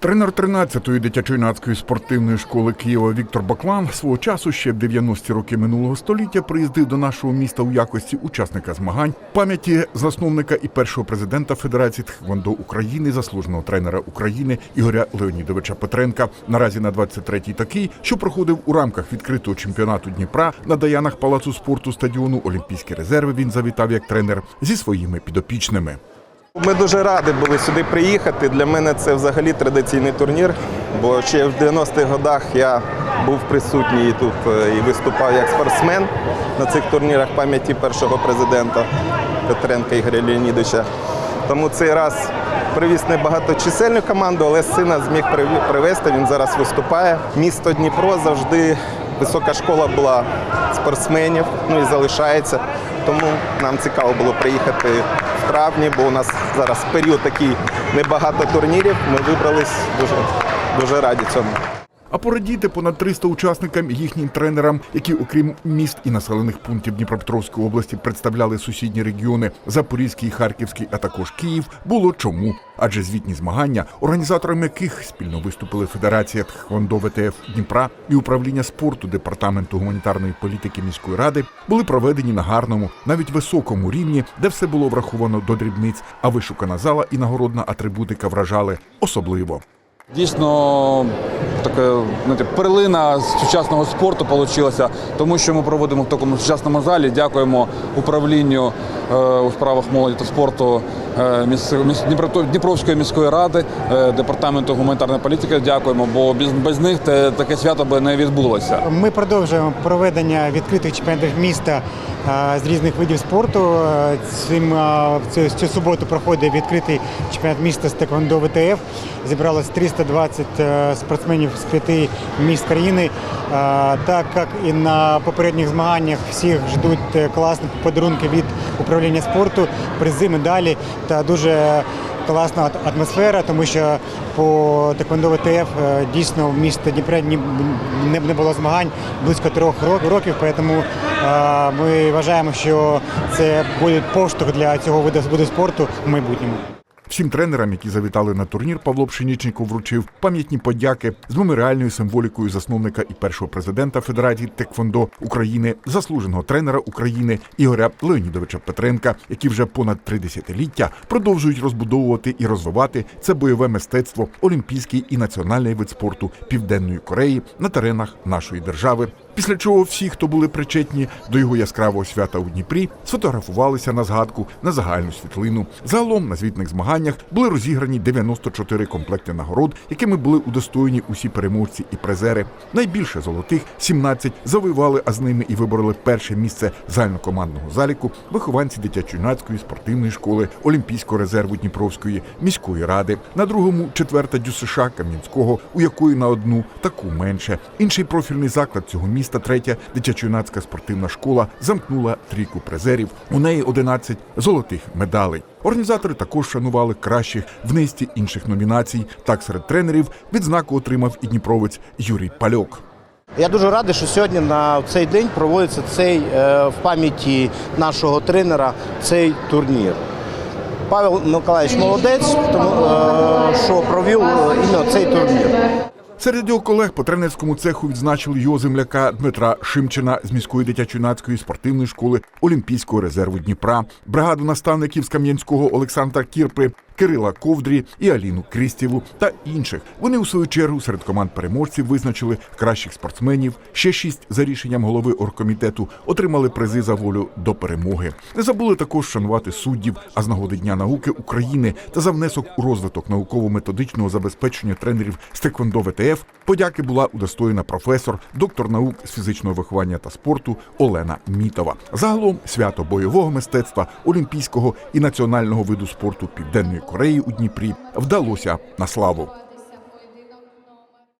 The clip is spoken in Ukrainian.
Тренер 13-ї дитячо-юнацької спортивної школи Києва Віктор Баклан свого часу ще в 90-ті роки минулого століття приїздив до нашого міста у якості учасника змагань пам'яті засновника і першого президента Федерації Тхвондо України, заслуженого тренера України Ігоря Леонідовича Петренка. Наразі на 23-й такий, що проходив у рамках відкритого чемпіонату Дніпра на Даянах Палацу спорту стадіону Олімпійські резерви. Він завітав як тренер зі своїми підопічними. Ми дуже раді були сюди приїхати. Для мене це взагалі традиційний турнір, бо ще в 90-х годах я був присутній тут е, і виступав як спортсмен на цих турнірах пам'яті першого президента Петренка Ігоря Леонідовича. Тому цей раз привіз не багаточисельну команду, але сина зміг привезти. Він зараз виступає. Місто Дніпро завжди висока школа була спортсменів, ну і залишається. Тому нам цікаво було приїхати в травні, бо у нас зараз період такий небагато турнірів. Ми вибрались дуже, дуже раді цьому. А порадіти понад 300 учасникам і їхнім тренерам, які, окрім міст і населених пунктів Дніпропетровської області, представляли сусідні регіони Запорізький, Харківський, а також Київ, було чому. Адже звітні змагання, організаторами яких спільно виступили Федерація Тхвондо ВТФ Дніпра і управління спорту департаменту гуманітарної політики міської ради, були проведені на гарному, навіть високому рівні, де все було враховано до дрібниць, а вишукана зала і нагородна атрибутика вражали особливо. Дійсно, така знаєте, перлина сучасного спорту вийшла, тому що ми проводимо в такому сучасному залі. Дякуємо управлінню е, у справах молоді та спорту е, міс- міс- Дніпро- Дніпровської міської ради, е, департаменту гуманітарної політики. Дякуємо, бо без, без них те- таке свято би не відбулося. Ми продовжуємо проведення відкритих чемпіонатів міста е, з різних видів спорту. Е, Цим е, цю, цю суботу проходить відкритий чемпіонат міста з Теквондо ВТФ. Зібралось 320 е, спортсменів з п'яти міст країни. Так як і на попередніх змаганнях всіх ждуть е, класні подарунки від управління спорту, призи, медалі та дуже класна атмосфера, тому що по Теквондо ВТФ е, дійсно в місті Дніпра не, було змагань близько трьох років, тому е, ми вважаємо, що це буде поштовх для цього виду спорту в майбутньому. Всім тренерам, які завітали на турнір, Павло Пшенічников вручив пам'ятні подяки з меморіальною символікою засновника і першого президента Федерації Теквондо України, заслуженого тренера України Ігоря Леонідовича Петренка, які вже понад три десятиліття продовжують розбудовувати і розвивати це бойове мистецтво, олімпійський і національний вид спорту Південної Кореї на теренах нашої держави. Після чого всі, хто були причетні до його яскравого свята у Дніпрі, сфотографувалися на згадку на загальну світлину. Загалом на звітних змаганнях були розіграні 94 комплекти нагород, якими були удостоєні усі переможці і призери. Найбільше золотих 17 завоювали, а з ними і вибороли перше місце загальнокомандного заліку вихованці дитячо-юнацької спортивної школи Олімпійського резерву Дніпровської міської ради. На другому четверта ДЮСШ Кам'янського, у якої на одну таку менше. Інший профільний заклад цього міста, третя дитячо-юнацька спортивна школа, замкнула трійку призерів. У неї 11 золотих медалей. Організатори також шанували кращих в низці інших номінацій. Так серед тренерів відзнаку отримав і дніпровець Юрій Пальок. Я дуже радий, що сьогодні на цей день проводиться цей е, в пам'яті нашого тренера цей турнір. Павел Миколаївич молодець, тому е, що провів е, іменно цей турнір. Серед його колег по тренерському цеху відзначили його земляка Дмитра Шимчина з міської дитячо-юнацької спортивної школи Олімпійського резерву Дніпра, бригаду наставників з Кам'янського Олександра Кірпи, Кирила Ковдрі і Аліну Крістєву та інших. Вони у свою чергу серед команд переможців визначили кращих спортсменів. Ще шість за рішенням голови оргкомітету отримали призи за волю до перемоги. Не забули також шанувати суддів, а з нагоди Дня науки України та за внесок у розвиток науково-методичного забезпечення тренерів з Теквондо ВТФ подяки була удостоєна професор, доктор наук з фізичного виховання та спорту Олена Мітова. Загалом свято бойового мистецтва, олімпійського і національного виду спорту Південної Кореї у Дніпрі вдалося на славу.